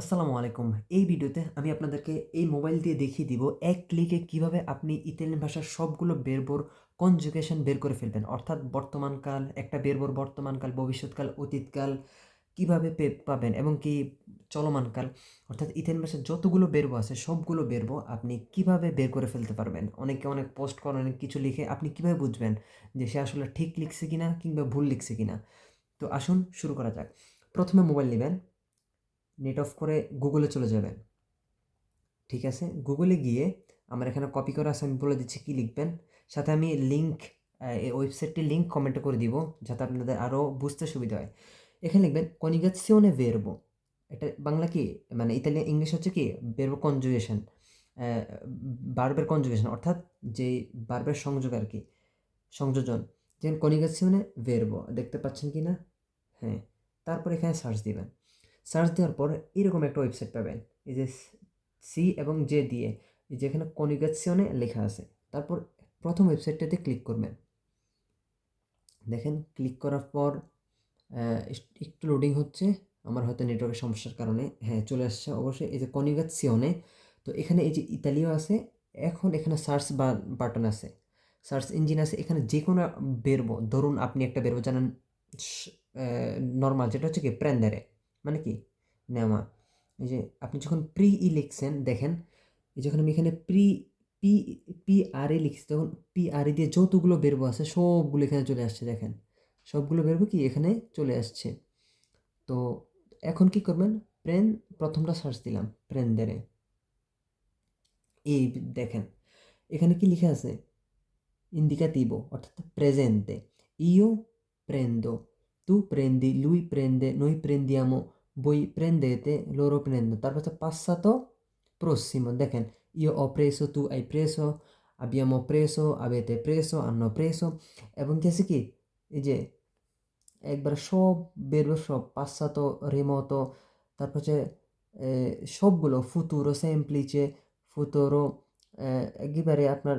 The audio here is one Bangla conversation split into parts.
আসসালামু আলাইকুম। এই ভিডিওতে আমি আপনাদেরকে এই মোবাইল দিয়ে দেখিয়ে দিব এক ক্লিকে কীভাবে আপনি ইতালিয়ান ভাষার সবগুলো বেরবোর কনজুগেশন বের করে ফেলবেন। অর্থাৎ বর্তমানকাল, একটা বেরবোর বর্তমানকাল, ভবিষ্যৎকাল, অতীতকাল কীভাবে পাবেন এবং কি চলমানকাল। অর্থাৎ ইতালিয়ান ভাষার যতগুলো বেরবো আছে, সবগুলো বেরবো আপনি কীভাবে বের করে ফেলতে পারবেন? অনেকে অনেক পোস্ট করেন অনেক কিছু লিখে আপনি কীভাবে বুঝবেন যে সে আসলে ঠিক লিখছে কিনা কিংবা ভুল লিখছে কিনা? তো আসুন শুরু করা যাক। প্রথমে মোবাইল নেবেন। নেট অফ করে গুগলে চলে যাবেন। ঠিক আছে? গুগলে গিয়ে আমার এখানে কপি করা আছে, আমি বলে দিচ্ছি কী লিখবেন। সাথে আমি লিঙ্ক এই ওয়েবসাইটটি লিঙ্ক কমেন্টে করে দিব, যাতে আপনাদের আরও বুঝতে সুবিধা হয়। এখানে লিখবেন কনিগাসিওনে ভেরবো এটা বাংলা কি? মানে ইতালিয়ান, ইংলিশ হচ্ছে কি? বেরবো কনজুগেশন বার্বের কনজুগেশন অর্থাৎ যে বার্বের সংযোগ আর কি, সংযোজন। যেমন কনিগাসিওনে ভেরবো দেখতে পাচ্ছেন কি না হ্যাঁ। তারপর এখানে সার্চ দিবেন। সার্চ দেওয়ার পর এরকম একটা ওয়েবসাইট পাবেন। এই যে সি এবং জে দিয়ে যেখানে কনিগাসিওনে লেখা আছে। তারপর প্রথম ওয়েবসাইটটাতে ক্লিক করবেন। দেখেন ক্লিক করার পর একটু লোডিং হচ্ছে। আমার হয়তো নেটওয়ার্কের সমস্যার কারণে হ্যাঁ চলে আসছে অবশ্যই। এই যে কনিগাসিওনে তো এখানে এই যে ইতালিও আছে। এখন এখানে সার্চ বাটন আছে। সার্চ ইঞ্জিন আছে। এখানে যে কোনো বেরবো ধরুন আপনি একটা বেরবো জানেন নর্মাল যেটা হচ্ছে কি প্রেন্দারে মানে কি? নেওয়া। এই যে আপনি যখন প্রি ই লিখছেন, দেখেন, এই যখন আমি এখানে pre P P R A লিখছি, তখন পি আর এ দিয়ে যতগুলো বেরবো আছে, সবগুলো এখানে চলে আসছে, দেখেন। সবগুলো বেরবো কি এখানে চলে আসছে। তো এখন কি করবেন? প্রেন, প্রথমটা সার্চ দিলাম প্রেন্দারে এই দেখেন, এখানে কি লেখা আছে? ইন্ডিকা indicativo অর্থাৎ প্রেজেন্টে ইও prendo, tu prendi, lui prende, noi prendiamo voi prendete, loro prendono. হচ্ছে passato, prossimo. দেখেন io ho preso, tu hai preso, abbiamo preso, avete preso, hanno preso. এবং কি আছে কি এই যে একবার সব বেরবে সব passato, remoto. তারপর হচ্ছে সবগুলো ফুতুরো সেমপ্লিচে ফুতুরো একেবারে আপনার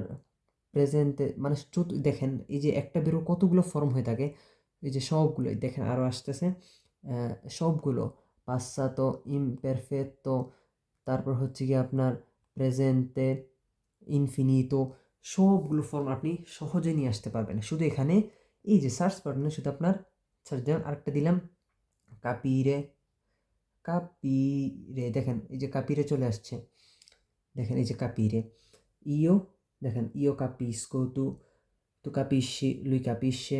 প্রেজেন্টে মানে চতুর দেখেন এই যে একটা বেরো কতগুলো ফর্ম হয়ে থাকে এই যে সবগুলোই দেখেন আরও আসতেছে সবগুলো পাশ্চাতো ইমপারফেক্টো তারপর হচ্ছে কি আপনার প্রেজেন্টে ইনফিনিতো সবগুলো ফর্ম আপনি সহজে নিয়ে আসতে পারবেন। শুধু এখানে এই যে সার্চ বাটনে শুধু আপনার সার্চ দিলাম আরেকটা দিলাম কাপিরে কাপিরে দেখেন এই যে কাপিরে চলে আসছে। দেখেন এই যে কাপিরে ইও দেখেন ইও capisco, tu tu capisci, lui capisce,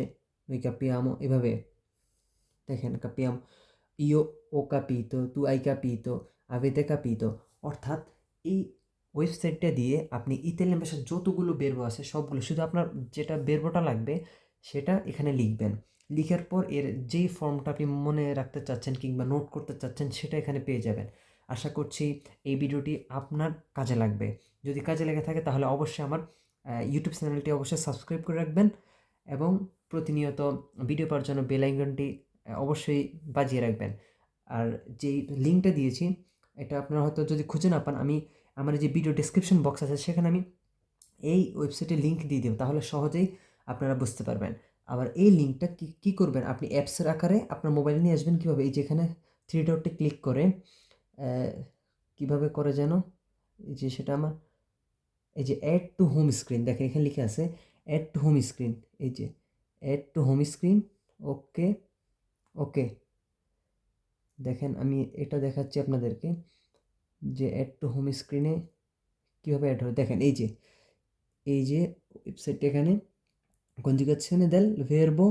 noi capiamo, এভাবে। দেখেন, capiamo io ho capito, tu hai capito, avete capito. অর্থাৎ এই ওয়েবসাইটটা দিয়ে আপনি ইতালিয়ান ভাষার যতগুলো বেরবো আছে, সবগুলো, শুধু আপনার যেটা বেরবোটা লাগবে, সেটা এখানে লিখবেন। লিখার পর এর যেই ফর্মটা আপনি মনে রাখতে চাচ্ছেন কিংবা নোট করতে চাচ্ছেন, সেটা এখানে পেয়ে যাবেন। আশা করছি এই ভিডিওটি আপনার কাজে লাগবে। যদি কাজে লেগে থাকে, তাহলে অবশ্যই আমার ইউটিউব চ্যানেলটি অবশ্যই সাবস্ক্রাইব করে রাখবেন এবং প্রতিনিয়ত ভিডিও পাওয়ার জন্য বেল অবশ্যই বাজিয়ে রাখবেন। আর যেই লিঙ্কটা দিয়েছি, এটা আপনারা হয়তো যদি খুঁজে না পান, আমি আমার যে ভিডিও ডেসক্রিপশন বক্স আছে, সেখানে আমি এই ওয়েবসাইটের লিঙ্ক দিয়ে দেব, তাহলে সহজেই আপনারা বুঝতে পারবেন। আবার এই লিঙ্কটা কি, কী করবেন? আপনি অ্যাপসের আকারে আপনার মোবাইলে নিয়ে আসবেন কীভাবে? এই যেখানে থ্রি ডটে ক্লিক করে কীভাবে করে যেন? এই যে সেটা আমার, এই যে অ্যাড টু হোম স্ক্রিন দেখেন এখানে লিখে আছে অ্যাড টু হোম স্ক্রিন এই যে add to home screen okay okay. দেখেন, আমি এটা দেখাচ্ছি আপনাদেরকে, যে অ্যাড টু হোম স্ক্রিনে কীভাবে অ্যাড হয়। দেখেন, এই যে এই যে ওয়েবসাইটটা এখানে কনজুগেশনে দেল ভেরবো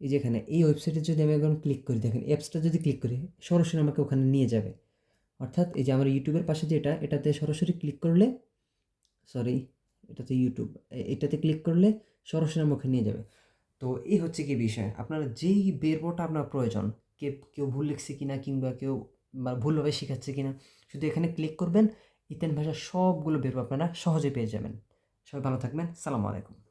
এই যে এখানে, এই ওয়েবসাইটে যদি আমি এখন ক্লিক করি, দেখেন অ্যাপসটা যদি ক্লিক করি, সরাসরি আমাকে ওখানে নিয়ে যাবে। অর্থাৎ এই যে আমার ইউটিউবের পাশে যেটা এটাতে সরাসরি ক্লিক করলে সরি এটাতে ইউটিউব এটাতে ক্লিক করলে সরাসরি আমাকে নিয়ে যাবে। তো এই হচ্ছে কি বিষয়। আপনার যেই বেরবোটা আপনার প্রয়োজন, কে, কেউ ভুল লিখছে কি না কিংবা কেউ ভুলভাবে শেখাচ্ছে কি না শুধু এখানে ক্লিক করবেন, ইতান ভাষার সবগুলো বেরবো আপনারা সহজে পেয়ে যাবেন। সবাই ভালো থাকবেন, সালামু আলাইকুম।